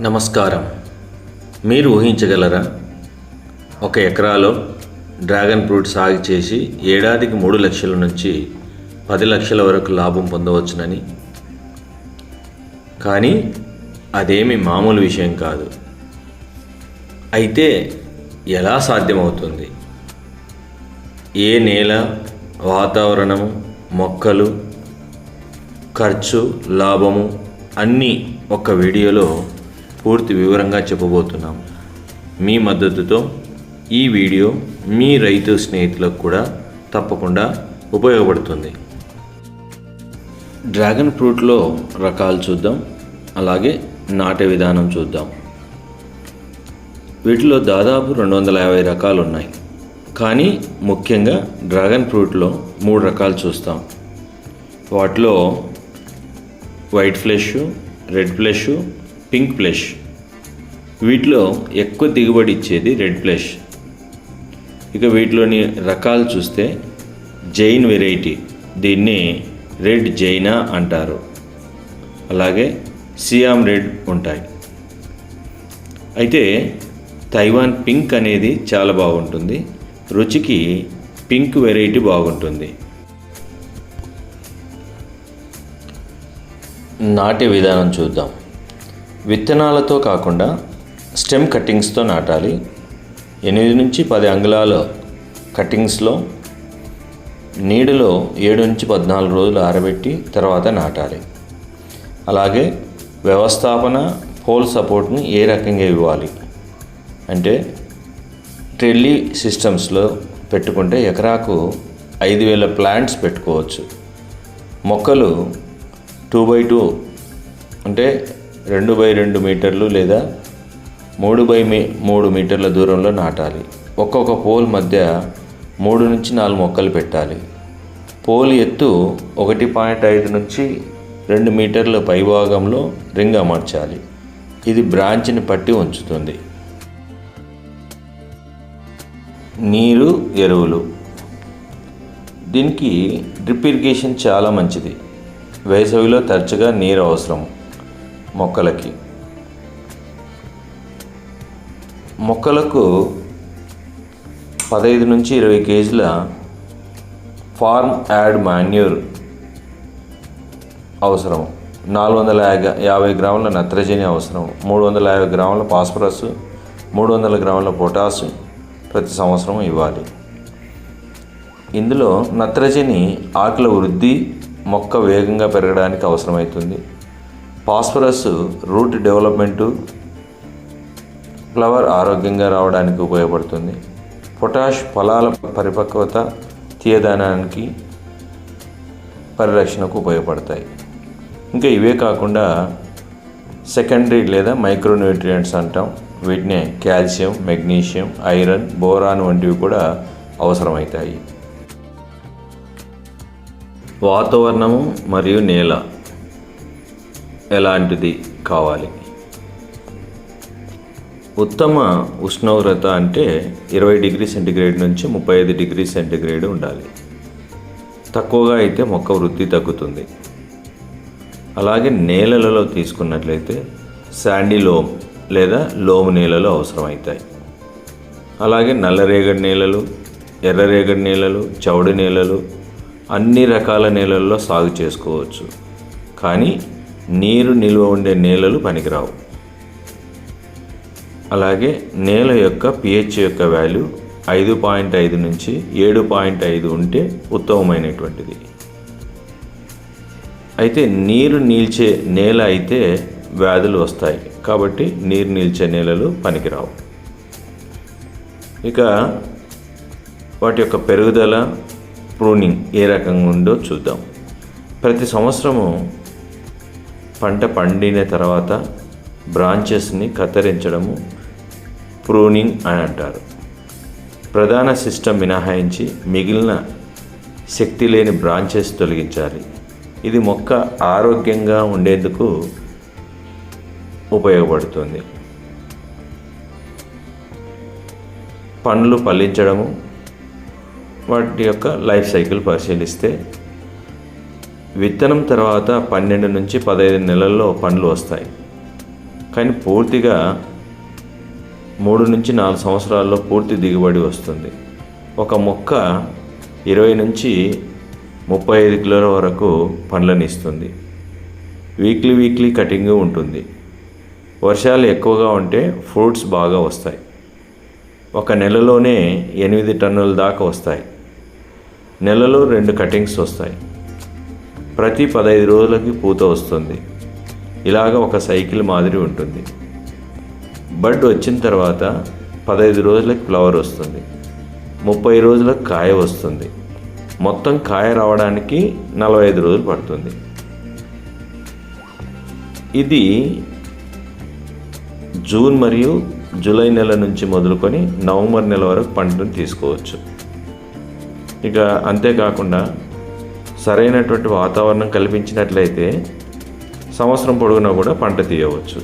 నమస్కారం. మీరు ఊహించగలరా? ఒక ఎకరాలో డ్రాగన్ ఫ్రూట్ సాగు చేసి ఏడాదికి మూడు లక్షల నుంచి పది లక్షల వరకు లాభం పొందవచ్చునని. కానీ అదేమి మామూలు విషయం కాదు. అయితే ఎలా సాధ్యమవుతుంది? ఏ నేల వాతావరణము మొక్కలు ఖర్చు లాభము అన్నీ ఒక వీడియోలో పూర్తి వివరంగా చెప్పబోతున్నాం. మీ మద్దతుతో ఈ వీడియో మీ రైతు స్నేహితులకు కూడా తప్పకుండా ఉపయోగపడుతుంది. డ్రాగన్ ఫ్రూట్లో రకాలు చూద్దాం అలాగే నాటే విధానం చూద్దాం. వీటిలో దాదాపు రెండు వందల యాభై రకాలు ఉన్నాయి కానీ ముఖ్యంగా డ్రాగన్ ఫ్రూట్లో మూడు రకాలు చూస్తాం. వాటిలో white flesh red flesh pink flesh వీటిలో ఎక్కువ దిగుబడి ఇచ్చేది రెడ్ ఫ్లెష్ ఇక వీటిలోని రకాలు చూస్తే జైన్ వెరైటీ దీన్ని రెడ్ జైనా అంటారు. అలాగే సియామ్ రెడ్ ఉంటాయి. అయితే తైవాన్ పింక్ అనేది చాలా బాగుంటుంది. రుచికి పింక్ వెరైటీ బాగుంటుంది. నాటే విధానం చూద్దాం. విత్తనాలతో కాకుండా స్టెమ్ కట్టింగ్స్తో నాటాలి. ఎనిమిది నుంచి పది అంగుళాల కట్టింగ్స్లో నీడలో ఏడు నుంచి పద్నాలుగు రోజులు ఆరబెట్టి తర్వాత నాటాలి. అలాగే వ్యవస్థాపన పోల్ సపోర్ట్ని ఏ రకంగా ఇవ్వాలి అంటే ట్రెల్లీ సిస్టమ్స్లో పెట్టుకుంటే ఎకరాకు ఐదు వేల ప్లాంట్స్ పెట్టుకోవచ్చు. మొక్కలు టూ బై టూ అంటే రెండు బై రెండు మీటర్లు లేదా మూడు బై మీ మూడు మీటర్ల దూరంలో నాటాలి. ఒక్కొక్క పోల్ మధ్య మూడు నుంచి నాలుగు మొక్కలు పెట్టాలి. పోల్ ఎత్తు ఒకటి పాయింట్ ఐదు నుంచి రెండు మీటర్ల పైభాగంలో రింగ్ అమర్చాలి. ఇది బ్రాంచ్ని పట్టి ఉంచుతుంది. నీరు ఎరువులు. దీనికి డ్రిప్ ఇరిగేషన్ చాలా మంచిది. వేసవిలో తరచుగా నీరు అవసరం. మొక్కలకి. మొక్కలకు పదహైదు నుంచి ఇరవై కేజీల ఫార్మ్ యాడ్ మాన్యూర్ అవసరం. నాలుగు వందల యాభై గ్రాముల నత్రజని అవసరం. మూడు వందల యాభై గ్రాముల ఫాస్ఫరస్ మూడు వందల గ్రాముల పొటాష్ ప్రతి సంవత్సరం ఇవ్వాలి. ఇందులో నత్రజని ఆకుల వృద్ధి మొక్క వేగంగా పెరగడానికి అవసరమవుతుంది. ఫాస్ఫరస్ రూట్ డెవలప్మెంటు ఫ్లవర్ ఆరోగ్యంగా రావడానికి ఉపయోగపడుతుంది. పొటాష్ ఫలాల పరిపక్వత తీయదనానికి పరిరక్షణకు ఉపయోగపడతాయి. ఇంకా ఇవే కాకుండా సెకండరీ లేదా మైక్రోన్యూట్రియంట్స్ అంటాం. వీటిని కాల్షియం మెగ్నీషియం ఐరన్ బోరాన్ వంటివి కూడా అవసరమవుతాయి. వాతావరణము మరియు నేల ఎలాంటిది కావాలి? ఉత్తమ ఉష్ణోగ్రత అంటే ఇరవై డిగ్రీ సెంటిగ్రేడ్ నుంచి ముప్పై ఐదు డిగ్రీ సెంటిగ్రేడ్ ఉండాలి. తక్కువగా అయితే మొక్క వృద్ధి తగ్గుతుంది. అలాగే నేలలలో తీసుకున్నట్లయితే శాండీ లోమ్ లేదా లోమ్ నేలలు అవసరమవుతాయి అలాగే నల్లరేగడి నేలలు ఎర్రరేగడి నేలలు చౌడు నేలలు అన్ని రకాల నేలల్లో సాగు చేసుకోవచ్చు. కానీ నీరు నిల్వ ఉండే నేలలు పనికిరావు. అలాగే నేల యొక్క పిహెచ్ యొక్క వాల్యూ ఐదు పాయింట్ ఐదు నుంచి ఏడు పాయింట్ ఐదు ఉంటే ఉత్తమమైనటువంటిది. అయితే నీరు నీల్చే నేల అయితే వ్యాధులు వస్తాయి. కాబట్టి నీరు నీల్చే నేలలు పనికిరావు. ఇక వాటి యొక్క పెరుగుదల ప్రూనింగ్ ఏ రకంగా ఉందో చూద్దాం. ప్రతి సంవత్సరము పంట పండిన తర్వాత బ్రాంచెస్ని కత్తిరించడము ప్రూనింగ్ అని అంటారు. ప్రధాన సిస్టమ్ మినహాయించి మిగిలిన శక్తి లేని బ్రాంచెస్ తొలగించాలి. ఇది మొక్క ఆరోగ్యంగా ఉండేందుకు ఉపయోగపడుతుంది. పండ్లు ఫలించడము వాటి యొక్క లైఫ్ సైకిల్ పరిశీలిస్తే విత్తనం తర్వాత పన్నెండు నుంచి పదహైదు నెలల్లో పండ్లు వస్తాయి. కానీ పూర్తిగా మూడు నుంచి నాలుగు సంవత్సరాల్లో పూర్తి దిగుబడి వస్తుంది. ఒక మొక్క ఇరవై నుంచి ముప్పై ఐదు కిలోల వరకు పండ్లను ఇస్తుంది. వీక్లీ వీక్లీ కటింగ్ ఉంటుంది. వర్షాలు ఎక్కువగా ఉంటే ఫ్రూట్స్ బాగా వస్తాయి. ఒక నెలలోనే ఎనిమిది టన్నుల దాకా వస్తాయి. నెలలో రెండు కటింగ్స్ వస్తాయి. ప్రతి పదహైదు రోజులకి పూత వస్తుంది. ఇలాగ ఒక సైకిల్ మాదిరి ఉంటుంది. బడ్ వచ్చిన తర్వాత పదహైదు రోజులకు ఫ్లవర్ వస్తుంది. ముప్పై రోజులకు కాయ వస్తుంది. మొత్తం కాయ రావడానికి నలభై ఐదు రోజులు పడుతుంది. ఇది జూన్ మరియు జూలై నెల నుంచి మొదలుకొని నవంబర్ నెల వరకు పంటను తీసుకోవచ్చు. ఇక అంతేకాకుండా సరైనటువంటి వాతావరణం కల్పించినట్లయితే సంవత్సరం పొడవునా కూడా పంట తీయవచ్చు.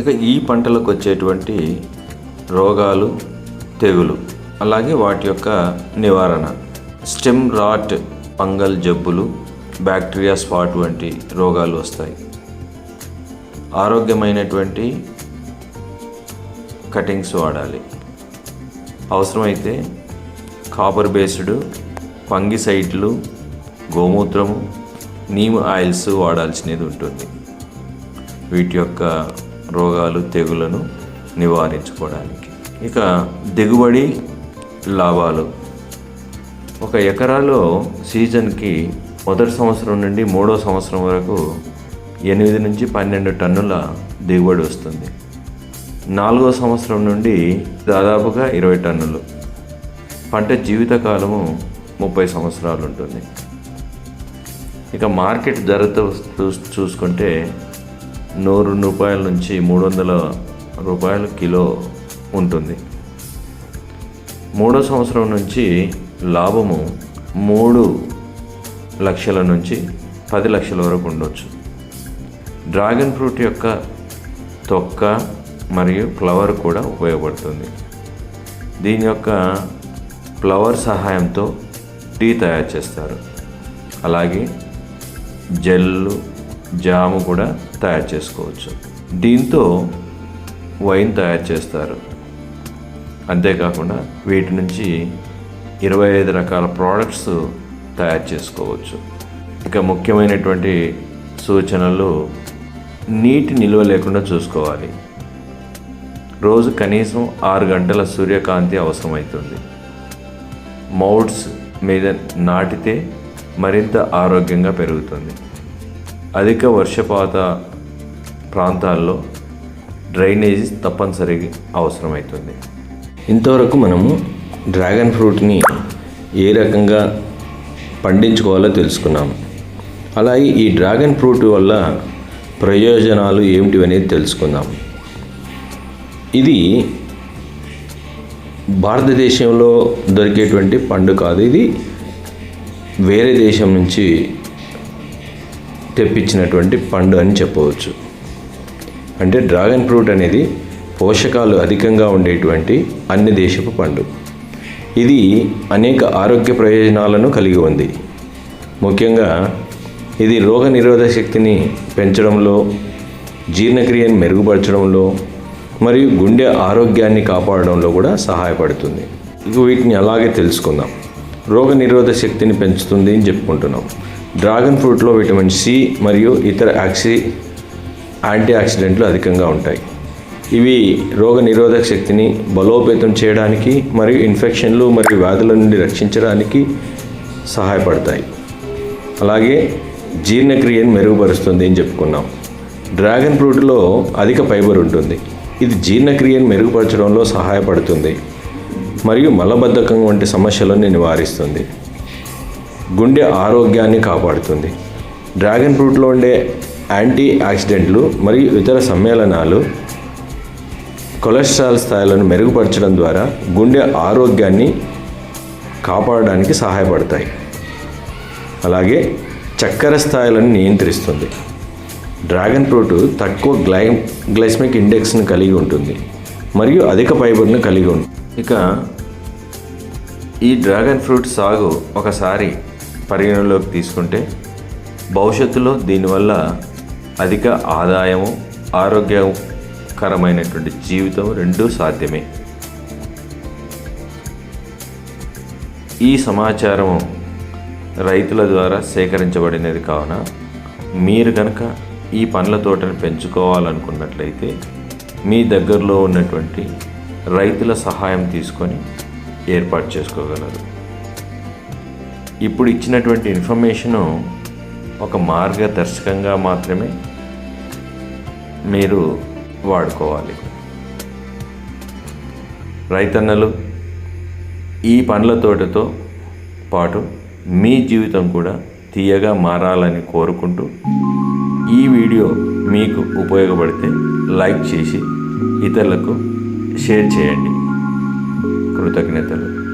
ఇక ఈ పంటలకు వచ్చేటువంటి రోగాలు తెగులు అలాగే వాటి యొక్క నివారణ. స్టెమ్ రాట్ ఫంగల్ జబ్బులు బ్యాక్టీరియా స్పాట్ వంటి రోగాలు వస్తాయి. ఆరోగ్యమైనటువంటి కటింగ్స్ వాడాలి. అవసరమైతే కాపర్ బేస్డ్ ఫంగిసైడ్లు గోమూత్రము నీమ్ ఆయిల్స్ వాడాల్సినది ఉంటుంది. వీటి యొక్క రోగాలు తెగులను నివారించుకోవడానికి. ఇక దిగుబడి లాభాలు. ఒక ఎకరాలో సీజన్కి మొదటి సంవత్సరం నుండి మూడో సంవత్సరం వరకు ఎనిమిది నుంచి పన్నెండు టన్నుల దిగుబడి వస్తుంది. నాలుగో సంవత్సరం నుండి దాదాపుగా ఇరవై టన్నులు. పంట జీవితకాలము ముప్పై సంవత్సరాలు ఉంటుంది ఇక మార్కెట్ ధరతో చూ- చూసుకుంటే నూరు రూపాయల నుంచి మూడు వందల రూపాయలు కిలో ఉంటుంది. మూడో సంవత్సరం నుంచి లాభము మూడు లక్షల నుంచి పది లక్షల వరకు ఉండొచ్చు. డ్రాగన్ ఫ్రూట్ యొక్క తొక్క మరియు ఫ్లవర్ కూడా ఉపయోగపడుతుంది. దీని యొక్క ఫ్లవర్ సహాయంతో టీ తయారు చేస్తారు. అలాగే జెల్లు జాము కూడా తయారు చేసుకోవచ్చు. దీంతో వైన్ తయారు చేస్తారు. అంతేకాకుండా వీటి నుంచి ఇరవై ఐదు రకాల ప్రోడక్ట్స్ తయారు చేసుకోవచ్చు. ఇక ముఖ్యమైనటువంటి సూచనలు నీటి నిల్వ లేకుండా చూసుకోవాలి. రోజు కనీసం ఆరు గంటల సూర్యకాంతి అవసరమవుతుంది. మౌడ్స్ మీద నాటితే మరింత ఆరోగ్యంగా పెరుగుతుంది. అధిక వర్షపాత ప్రాంతాల్లో డ్రైనేజ్ తప్పనిసరిగా అవసరమవుతుంది. ఇంతవరకు మనము డ్రాగన్ ఫ్రూట్ని ఏ రకంగా పండించుకోవాలో తెలుసుకున్నాము. అలాగే ఈ డ్రాగన్ ఫ్రూట్ వల్ల ప్రయోజనాలు ఏమిటివనేది తెలుసుకుందాం ఇది భారతదేశంలో దొరికేటువంటి పండు కాదు. ఇది వేరే దేశం నుంచి తెప్పించినటువంటి పండు అని చెప్పవచ్చు. అంటే డ్రాగన్ ఫ్రూట్ అనేది పోషకాలు అధికంగా ఉండేటువంటి అన్ని దేశపు పండు. ఇది అనేక ఆరోగ్య ప్రయోజనాలను కలిగి ఉంది. ముఖ్యంగా ఇది రోగ నిరోధక శక్తిని పెంచడంలో జీర్ణక్రియను మెరుగుపరచడంలో మరియు గుండె ఆరోగ్యాన్ని కాపాడడంలో కూడా సహాయపడుతుంది. ఇక వీటిని అలాగే తెలుసుకుందాం. రోగ నిరోధ శక్తిని పెంచుతుంది అని చెప్పుకుంటున్నాం. డ్రాగన్ ఫ్రూట్లో విటమిన్ సి మరియు ఇతర యాక్సి యాంటీ ఆక్సిడెంట్లు అధికంగా ఉంటాయి. ఇవి రోగ నిరోధక శక్తిని బలోపేతం చేయడానికి మరియు ఇన్ఫెక్షన్లు మరియు వ్యాధుల నుండి రక్షించడానికి సహాయపడతాయి. అలాగే జీర్ణక్రియను మెరుగుపరుస్తుంది అని చెప్పుకున్నాం. డ్రాగన్ ఫ్రూట్లో అధిక ఫైబర్ ఉంటుంది. ఇది జీర్ణక్రియను మెరుగుపరచడంలో సహాయపడుతుంది మరియు మలబద్ధకం వంటి సమస్యలను నివారిస్తుంది. గుండె ఆరోగ్యాన్ని కాపాడుతుంది. డ్రాగన్ ఫ్రూట్లో ఉండే యాంటీ ఆక్సిడెంట్లు మరియు ఇతర సమ్మేళనాలు కొలెస్ట్రాల్ స్థాయిలను మెరుగుపరచడం ద్వారా గుండె ఆరోగ్యాన్ని కాపాడడానికి సహాయపడతాయి. అలాగే చక్కెర స్థాయిలను నియంత్రిస్తుంది. డ్రాగన్ ఫ్రూట్ తక్కువ గ్లై గ్లైస్మిక్ ఇండెక్స్ని కలిగి ఉంటుంది మరియు అధిక ఫైబర్ను కలిగి ఉంటుంది ఇక ఈ డ్రాగన్ ఫ్రూట్ సాగు ఒకసారి పరిగణలోకి తీసుకుంటే భవిష్యత్తులో దీనివల్ల అధిక ఆదాయము ఆరోగ్యకరమైనటువంటి జీవితం రెండూ సాధ్యమే. ఈ సమాచారం రైతుల ద్వారా సేకరించబడినది కావున మీరు కనుక ఈ పండ్ల తోటను పెంచుకోవాలనుకున్నట్లయితే మీ దగ్గరలో ఉన్నటువంటి రైతుల సహాయం తీసుకొని ఏర్పాటు చేసుకోగలరు. ఇప్పుడు ఇచ్చినటువంటి ఇన్ఫర్మేషను ఒక మార్గదర్శకంగా మాత్రమే మీరు వాడుకోవాలి. రైతన్నలు ఈ పండ్ల తోటతో పాటు మీ జీవితం కూడా తీయగా మారాలని కోరుకుంటూ వీడియో మీకు ఉపయోగపడితే లైక్ చేసి ఇతరులకు షేర్ చేయండి. కృతజ్ఞతలు.